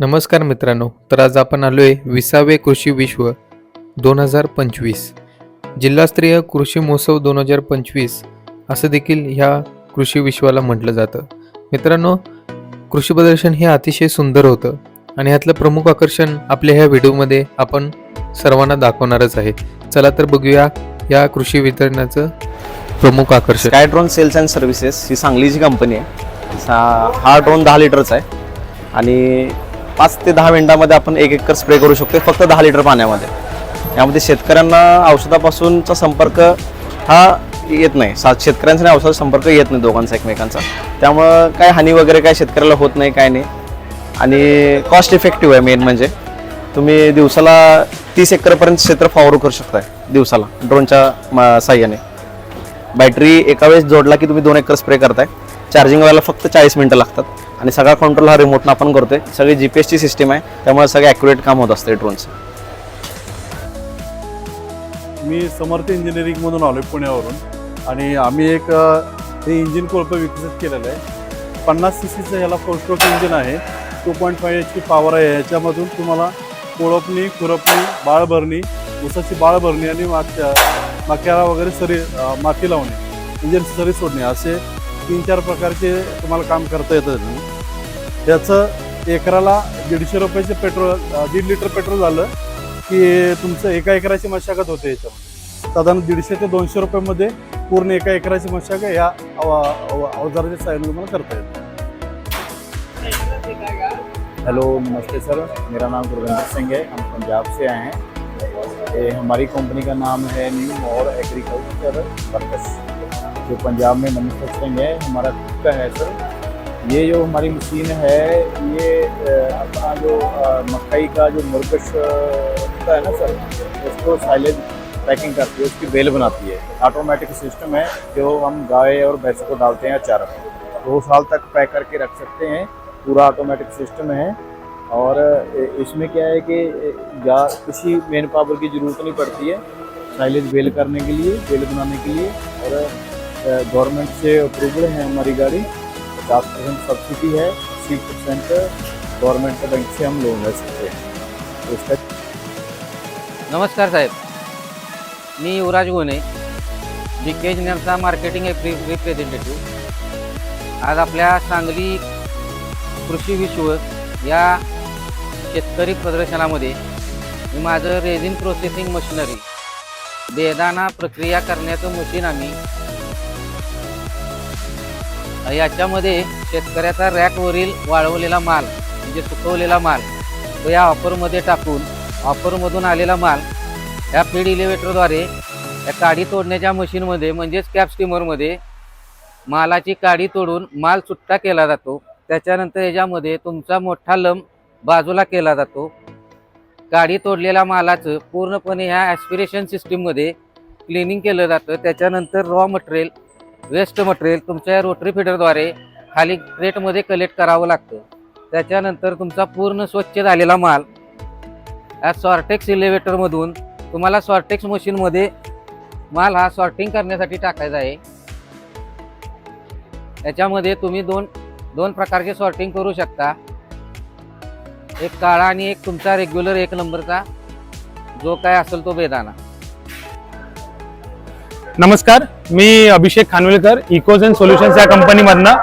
नमस्कार मित्रांनो तर आज आपण आलो आहे विसावे कृषी विश्व दोन हजार पंचवीस. जिल्हास्तरीय कृषी महोत्सव दोन हजार पंचवीस असं देखील ह्या कृषी विश्वाला म्हटलं जातं. मित्रांनो कृषी प्रदर्शन हे अतिशय सुंदर होतं आणि ह्यातलं प्रमुख आकर्षण आपल्या ह्या व्हिडिओमध्ये आपण सर्वांना दाखवणारच आहे. चला तर बघूया या कृषी वितरणाचं प्रमुख आकर्षण. Sky drone sales and services ही सांगलीची कंपनी आहे. हा ड्रोन दहा लिटरचा आहे. आणि पाच ते दहा मिनिटामध्ये आपण एक एकर स्प्रे करू शकतो फक्त दहा लिटर पाण्यामध्ये. यामध्ये शेतकऱ्यांना औषधापासूनचा संपर्क हा येत नाही. सा शेतकऱ्यांचा आणि औषधाचा संपर्क येत नाही दोघांचा एकमेकांचा. त्यामुळं काय हानी वगैरे काय शेतकऱ्याला होत नाही काय नाही. आणि कॉस्ट इफेक्टिव्ह आहे मेन म्हणजे. तुम्ही दिवसाला तीस एकरपर्यंत क्षेत्र फॉवर करू शकताय दिवसाला ड्रोनच्या साह्याने. बॅटरी एका वेळेस जोडला की तुम्ही दोन एकर स्प्रे करताय. चार्जिंग व्हायला फक्त चाळीस मिनटं लागतात. आणि सगळा कंट्रोल हा रिमोटनं आपण करतोय. सगळी जी पी एसची सिस्टीम आहे. त्यामुळे सगळं ॲक्युरेट काम होत असते ड्रोनचं मी समर्थ इंजिनिअरिंगमधून आलो आहे पुण्यावरून. आणि आम्ही एक हे इंजिन कोळप विकसित केलेलं आहे. पन्नास सी सीचं ह्याला फोर स्ट्रोक इंजिन आहे. Two point five H P power आहे. याच्यामधून तुम्हाला कोळपणी खुरपणी बाळ भरणी ऊसाची बाळ भरणी आणि माक्या मक्याला वगैरे सरी माती लावणे. इंजिन सरी सोडणे. असे तीन चार प्रकारचे तुम्हाला काम करता येतं त्याचं. एकराला दीडशे रुपयाचे पेट्रोल दीड लिटर पेट्रोल झालं की तुमचं एका एकराची मशागत होते याच्यामध्ये. साधारण दीडशे ते दोनशे रुपयामध्ये पूर्ण एका एकराची मशागत या अवजाराच्या सहाय्याने तुम्हाला करता येते. हेलो नमस्ते सर. मेरा नाम गुरविंदर सिंह है. हम पंजाब से आए हैं. हमारी कंपनी का नाम है न्यू मॉर एग्रीकल्चर वर्कर्स जो पंजाब में मैन्युफैक्चरिंग है, हमारा खुद का है सर ये जो हमारी मशीन है, ये अपना जो मकई का जो मुरकश होता है ना सर उसको साइलेज पैकिंग करती है, उसकी बेल बनाती है। ऑटोमेटिक सिस्टम है जो हम गाय और भैंसों को डालते हैं चारा दो साल तक पैक करके रख सकते हैं, पूरा ऑटोमेटिक सिस्टम है। और इसमें क्या है कि जा किसी मेन पावर की ज़रूरत नहीं पड़ती है साइलेज बेल करने के लिए, बेल बनाने के लिए। और गवर्नमेंट से अप्रूवल है हमारी गाड़ी। पचास परसेंट सब्सिडी है अस्सी परसेंट गवर्नमेंट के बैंक से हम लोन ले सकते हैं। इसका नमस्कार साहेब। मी युवराज गोने जी के नेमचा मार्केटिंग रिप्रेझेंटेटिव्ह आज आपल्या सांगली कृषी विश्व या शेतकरी प्रदर्शनामध्ये मी माझं रेझिन प्रोसेसिंग मशिनरी बेदाना प्रक्रिया करण्याचं मशीन आम्ही याच्यामध्ये शेतकऱ्याचा रॅकवरील वाळवलेला माल म्हणजे सुकवलेला माल तो या ऑफरमध्ये टाकून ऑफरमधून आलेला माल या फीड इलिव्हेटरद्वारे या काडी तोडण्याच्या मशीनमध्ये म्हणजेच कॅप स्टीमरमध्ये मालाची काडी तोडून माल सुट्टा केला जातो. त्याच्यानंतर याच्यामध्ये तुमचा मोठा लंब बाजूला केला जातो. काडी तोडलेल्या मालाचं पूर्णपणे ह्या ॲस्पिरेशन सिस्टीममध्ये क्लिनिंग केलं जातं. त्याच्यानंतर रॉ मटेरियल वेस्ट मटेरियल तुमच्या या रोटरी फिडरद्वारे खाली क्रेटमध्ये कलेक्ट करावं लागतं. त्याच्यानंतर तुमचा पूर्ण स्वच्छ झालेला माल. या सॉर्टेक्स इलेवेटरमधून तुम्हाला सॉर्टेक्स मशीनमध्ये माल हा सॉर्टिंग करण्यासाठी टाकायचा आहे. याच्यामध्ये तुम्ही दोन दोन प्रकारचे सॉर्टिंग करू शकता. एक काळा आणि एक तुमचा रेग्युलर एक नंबरचा जो काय असेल तो बेदाना. नमस्कार मी अभिषेक खानविलकर अँड सोल्युशन्स या कंपनीमधनं.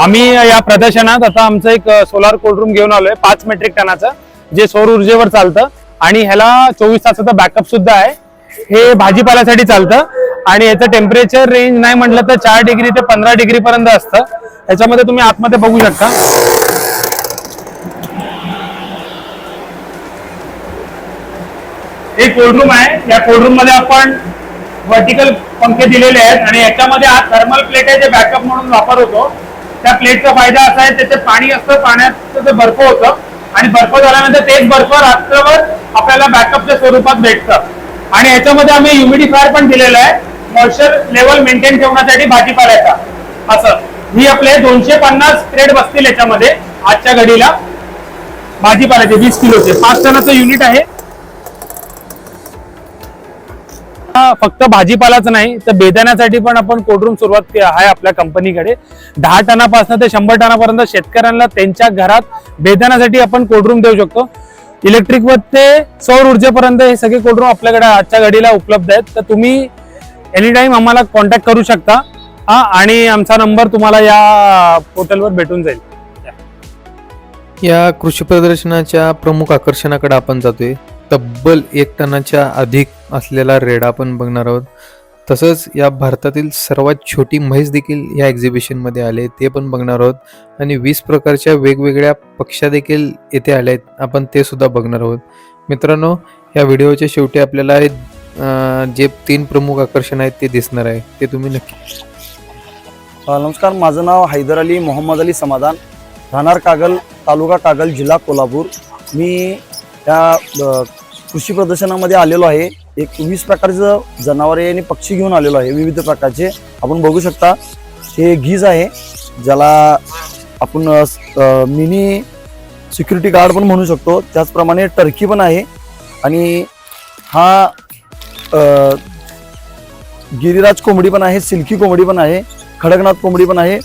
आम्ही या प्रदर्शनात आता आमचं एक सोलार कोल्ड रूम घेऊन आलोय पाच मेट्रिक टनाचं जे सौर ऊर्जेवर चालतं. आणि ह्याला चोवीस तासाचा बॅकअप सुद्धा आहे. हे भाजीपाल्यासाठी चालतं. आणि याचं टेम्परेचर रेंज नाही म्हटलं तर चार डिग्री ते पंधरा डिग्री पर्यंत असतं. याच्यामध्ये तुम्ही आतमध्ये बघू शकता. हे कोल्ड रूम आहे. या कोल्ड रूममध्ये आपण व्हर्टिकल पंखे दिलेले आहेत आणि याच्यामध्ये आज थर्मल प्लेट आहे जे बॅकअप म्हणून वापर होतो त्या प्लेटचा फायदा असा आहे त्याचे पाणी असतं पाण्याचं ते बर्फ होतं आणि बर्फ झाल्यानंतर तेच बर्फ रात्रभर आपल्याला बॅकअपच्या स्वरूपात भेटतं. आणि याच्यामध्ये आम्ही ह्युमिडिफायर पण दिलेला आहे. मॉइश्चर लेवल मेंटेन ठेवण्यासाठी भाजीपाल्याचा. असं. ही आपले दोनशे पन्नास क्रेड बसतील याच्यामध्ये आजच्या घडीला. भाजीपाल्याचे वीस किलोचे. पाच टनाचं युनिट आहे. फक्त भाजीपालाच नाही तर बेदाण्यासाठी पण आपण कोडरूम सुरुवात आहे आपल्या कंपनीकडे दहा टनापासून ते शंभर टनापर्यंत शेतकऱ्यांना त्यांच्या घरात बेदाण्यासाठी आपण कोडरूम देऊ शकतो. इलेक्ट्रिक व ते सौर ऊर्जेपर्यंत हे सगळे कोडरूम आपल्याकडे आजच्या घडीला उपलब्ध आहेत. तर तुम्ही एनी टाइम आम्हाला कॉन्टॅक्ट करू शकता. हा आणि आमचा नंबर तुम्हाला या पोर्टलवर भेटून जाईल. या कृषी प्रदर्शनाच्या प्रमुख आकर्षणाकडे आपण जातोय. तब्बल एक टनाच्या अधिक असलेला रेडा आपण बघणार आहोत. तसंच या भारतातील सर्वात छोटी म्हैस देखील या एक्झिबिशनमध्ये आले ते पण बघणार आहोत. आणि वीस प्रकारच्या वेगवेगळ्या पक्ष्या देखील येथे आल्या आहेत आपण ते सुद्धा बघणार आहोत. मित्रांनो या व्हिडिओच्या शेवटी आपल्याला जे तीन प्रमुख आकर्षण आहेत ते दिसणार आहे ते तुम्ही नक्की नमस्कार माझं नाव हैदर अली मोहम्मद अली समाधान राहणार कागल तालुका कागल जिल्हा कोल्हापूर. मी या कृषी प्रदर्शनामध्ये आलेलो आहे. एक वीस प्रकारचं जनावरे आणि पक्षी घेऊन आलेलो आहे. विविध प्रकारचे. आपण बघू शकता हे गीज आहे ज्याला आपण मिनी सिक्युरिटी गार्ड पण म्हणू शकतो. त्याचप्रमाणे टर्की पण आहे आणि हा गिरिराज कोंबडी पण आहे सिल्की कोंबडी पण आहे खडकनाथ कोंबडी पण आहे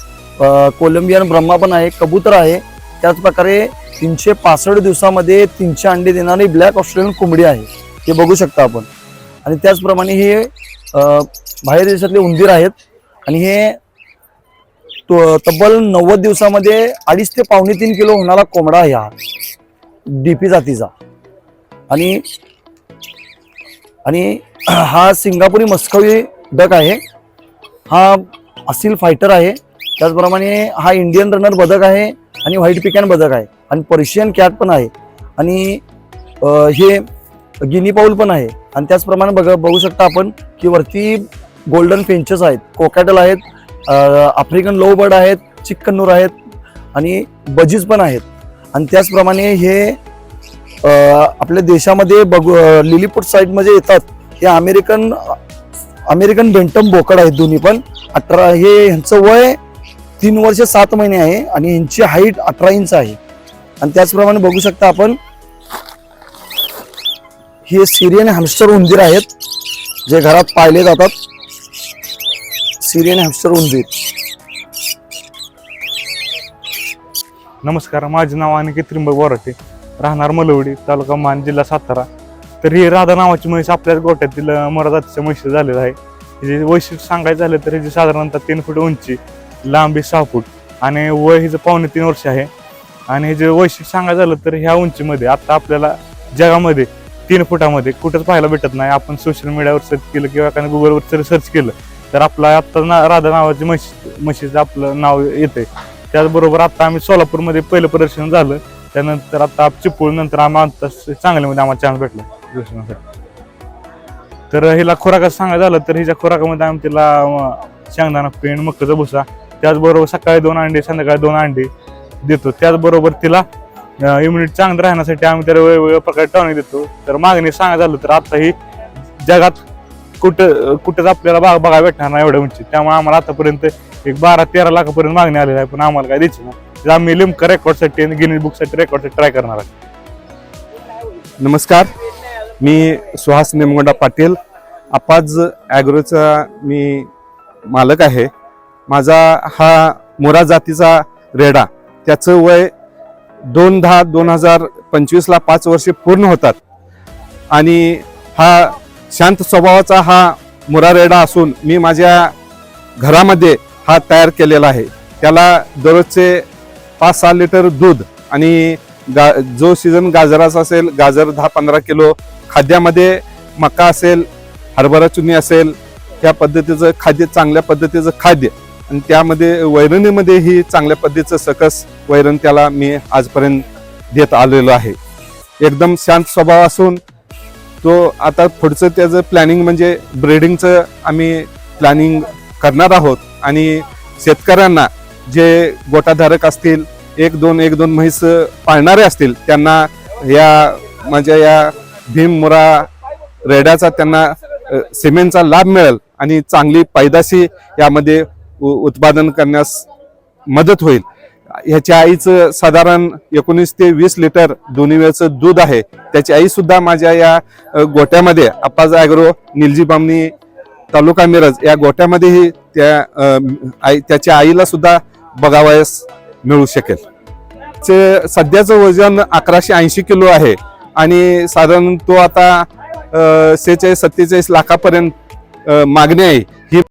कोलंबियन ब्रह्मा पण आहे कबूतर आहे. त्याच प्रकारे तीनशे पासष्ट दिवसामध्ये तीनशे अंडे देणारी ब्लॅक ऑस्ट्रेलियन कोंबडी आहे. हे बघू शकता आपण. आणि त्याचप्रमाणे हे बाहेर देशातले उंदीर आहेत. आणि हे तो- तब्बल नव्वद दिवसामध्ये अडीच ते पावणे तीन किलो होणारा कोंबडा आहे हा. डीपी जातीचा. आणि आणि हा सिंगापुरी मस्कवी डक आहे. हा असील फायटर आहे. त्याचप्रमाणे हा इंडियन रनर बदक आहे. आणि व्हाईट पिकॅन बदक आहे. आणि पर्शियन कॅट पण आहे. आणि हे गिनी पाऊल पण आहे. आणि त्याचप्रमाणे बघ बघू शकता आपण की वरती गोल्डन पेंचेस आहेत. कोकॅटल आहेत आफ्रिकन लो बर्ड आहेत चिक्कन्नूर आहेत आणि बजीज पण आहेत. आणि त्याचप्रमाणे हे आपल्या देशामध्ये बघू लिलीपूट साईडमध्ये येतात. हे अमेरिकन अमेरिकन बेंटम बोकड आहेत दोन्ही पण. अठरा हे ह्यांचं वय तीन वर्ष सात महिने आहे आणि यांची हाईट अठरा इंच आहे. आणि त्याचप्रमाणे बघू शकता आपण हे सिरियन हॅमस्टर उंदीर आहेत जे घरात पाळले जातात. सिरियन हॅमस्टर उंदीर. नमस्कार माझे नाव अनिकेत त्रिंबक बोराटे राहणार मलवडी तालुका मान जिल्हा सातारा. तर ही राधा नावाची म्हैस आपल्याच गोट्यातील अं, जातीच्या म्हशी झालेलं आहे. हिचे वैशिष्ट्य सांगायचं झालं तर हिची साधारणतः तीन फूट उंची लांबी सहा फूट. आणि वय हिचं पावणे तीन वर्ष आहे. आणि जे वैशिष्ट्य सांगायचं झालं तर ह्या उंचीमध्ये आता आपल्याला जगामध्ये तीन फुटामध्ये कुठंच पाहायला भेटत नाही. आपण सोशल मीडियावर सर्च केलं किंवा एखाद्या गुगलवर जर सर्च केलं तर आपला आत्ता ना राधा नावाची म्हशी म्हशीचं आपलं नाव येते त्याचबरोबर आता आम्ही सोलापूरमध्ये पहिलं प्रदर्शन झालं. त्यानंतर आता चिपळूण नंतर आम्ही आता चांगल्यामध्ये आम्हाला चान्स भेटला. प्रदर्शनासाठी तर हिला खुराकाचं सांगायचं झालं तर हिच्या खुराकामध्ये आम्ही तिला शेंगदाणा पेंड मक्काचा भुसा त्याचबरोबर सकाळी दोन अंडे संध्याकाळी दोन अंडे देतो. त्याचबरोबर तिला इम्युनिटी चांगलं राहण्यासाठी आम्ही त्याला वेगवेगळ्या प्रकारे टॉनिक देतो. तर मागणी सांगायचं झालं तर आता ही जगात कुठं कुठंच आपल्याला बाग बघायला भेटणार नाही एवढ्या उंची. त्यामुळे आम्हाला आतापर्यंत एक बारा तेरा लाखापर्यंत मागणी आलेली आहे. पण आम्हाला काय द्यायची नाही. तर आम्ही लिमका रेकॉर्डसाठी आणि गिनीज बुकसाठी रेकॉर्डसाठी ट्राय करणार आहे नमस्कार. मी सुहास नेमगोंडा पाटील. अपाज ॲग्रोचा मी मालक आहे. माझा हा मोरा जातीचा रेडा त्याचं वय दोन दहा दोन हजार पंचवीसला पाच वर्षे पूर्ण होतात. आणि हा शांत स्वभावाचा हा मोरा रेडा असून मी माझ्या घरामध्ये हा तयार केलेला आहे. त्याला दररोजचे पाच सहा लिटर दूध आणि गा जो सीझन गाजराचा असेल गाजर दहा पंधरा किलो खाद्यामध्ये मका असेल हरभरा चुनी असेल त्या पद्धतीचं खाद्य चांगल्या पद्धतीचं खाद्य आणि त्यामध्ये वैरणीमध्येही चांगल्या पद्धतीचं सकस वैरण त्याला मी आजपर्यंत देत आलेलो आहे. एकदम शांत स्वभाव असून तो आता पुढचं त्याचं प्लॅनिंग म्हणजे ब्रीडिंगचं आम्ही प्लॅनिंग करणार आहोत. आणि शेतकऱ्यांना जे गोटाधारक असतील एक दोन एक दोन म्हैस पाळणारे असतील त्यांना या माझ्या या भीम मुरा रेड्याचा त्यांना सिमेंटचा लाभ मिळेल आणि चांगली पैदाशी यामध्ये उत्पादन करण्यास मदत होईल. ह्याच्या आईचं साधारण एकोणीस ते वीस लिटर दोन्ही वेळचं दूध आहे. त्याची आई सुद्धा माझ्या या गोट्यामध्ये अप्पाज ॲग्रो निलजी बामणी तालुका मिरज या गोट्यामध्येही त्या आई त्याच्या आईला सुद्धा बघावयास मिळू शकेल. चे सध्याचं वजन अकराशे ऐंशी किलो आहे. आणि साधारण तो आता सेहेचाळीस सत्तेचाळीस लाखापर्यंत मागणी आहे. ही